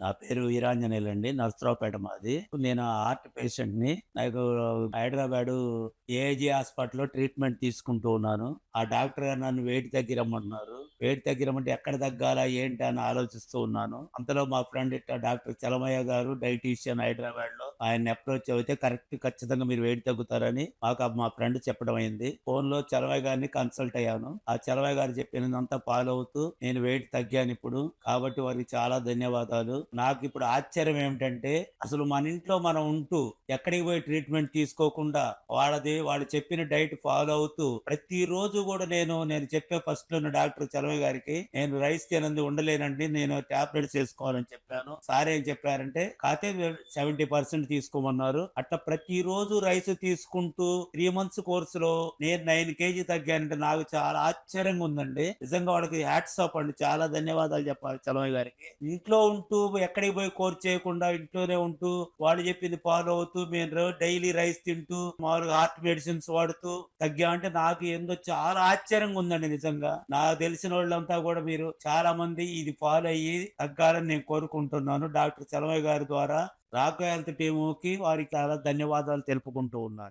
నా పేరు వీరాంజనేయులు అండి నర్సరావుపేట మాది. నేను హార్ట్ పేషెంట్ని నాకు హైదరాబాద్ ఏజీ హాస్పిటల్లో ట్రీట్మెంట్ తీసుకుంటూ ఉన్నాను. ఆ డాక్టర్ గారు నన్ను వెయిట్ తగ్గిరమ్మన్నారు. వెయిట్ తగ్గిరమంటే ఎక్కడ తగ్గాలా ఏంటి అని ఆలోచిస్తూ ఉన్నాను. అంతలో మా ఫ్రెండ్ డాక్టర్ చలమయ్య గారు డైటీషియన్ హైదరాబాద్లో ఆయన అప్రోచ్ అయితే కరెక్ట్ ఖచ్చితంగా మీరు వెయిట్ తగ్గుతారని మాకు మా ఫ్రెండ్ చెప్పడం అయింది. ఫోన్లో చలమయ్య గారిని కన్సల్ట్ అయ్యాను. ఆ చలవాయి గారు చెప్పినంతా ఫాలో అవుతూ నేను వెయిట్ తగ్గాను ఇప్పుడు. కాబట్టి వారికి చాలా ధన్యవాదాలు. నాకు ఇప్పుడు ఆశ్చర్యం ఏమిటంటే అసలు మన ఇంట్లో మనం ఉంటూ ఎక్కడికి పోయి ట్రీట్మెంట్ తీసుకోకుండా వాళ్ళది వాళ్ళు చెప్పిన డైట్ ఫాలో అవుతూ ప్రతి రోజు కూడా నేను నేను చెప్పే ఫస్ట్లో డాక్టర్ చలమయ్య గారికి నేను రైస్ తినంది ఉండలేనండి నేను టాబ్లెట్స్ వేసుకోవాలని చెప్పాను. సార్ ఏం చెప్పారంటే కాతే సెవెంటీ పర్సెంట్ తీసుకోమన్నారు. అట్లా ప్రతిరోజు రైస్ తీసుకుంటూ త్రీ మంత్స్ కోర్స్లో నేను నైన్ కేజీ తగ్గానంటే నాకు చాలా ఆశ్చర్యంగా ఉందండి. నిజంగా వాళ్ళకి హ్యాట్స్ ఆఫ్ అండి. చాలా ధన్యవాదాలు చెప్పాలి చలమయ్య గారికి. ఇంట్లో ఉంటూ ఎక్కడికి పోయి కోర్స్ చేయకుండా ఇంట్లోనే ఉంటూ వాళ్ళు చెప్పింది ఫాలో అవుతూ మేము డైలీ రైస్ తింటూ మామూలుగా హార్ట్ మెడిసిన్స్ వాడుతూ తగ్గామంటే నాకు ఏందో చాలా ఆశ్చర్యంగా ఉందండి నిజంగా. నాకు తెలిసిన వాళ్ళంతా కూడా మీరు చాలా మంది ఇది ఫాలో అయ్యి తగ్గాలని నేను కోరుకుంటున్నాను. డాక్టర్ చలమయ్య గారి ద్వారా రాకో హెల్త్ టీముకి వారికి చాలా ధన్యవాదాలు తెలుపుకుంటూ ఉన్నారు.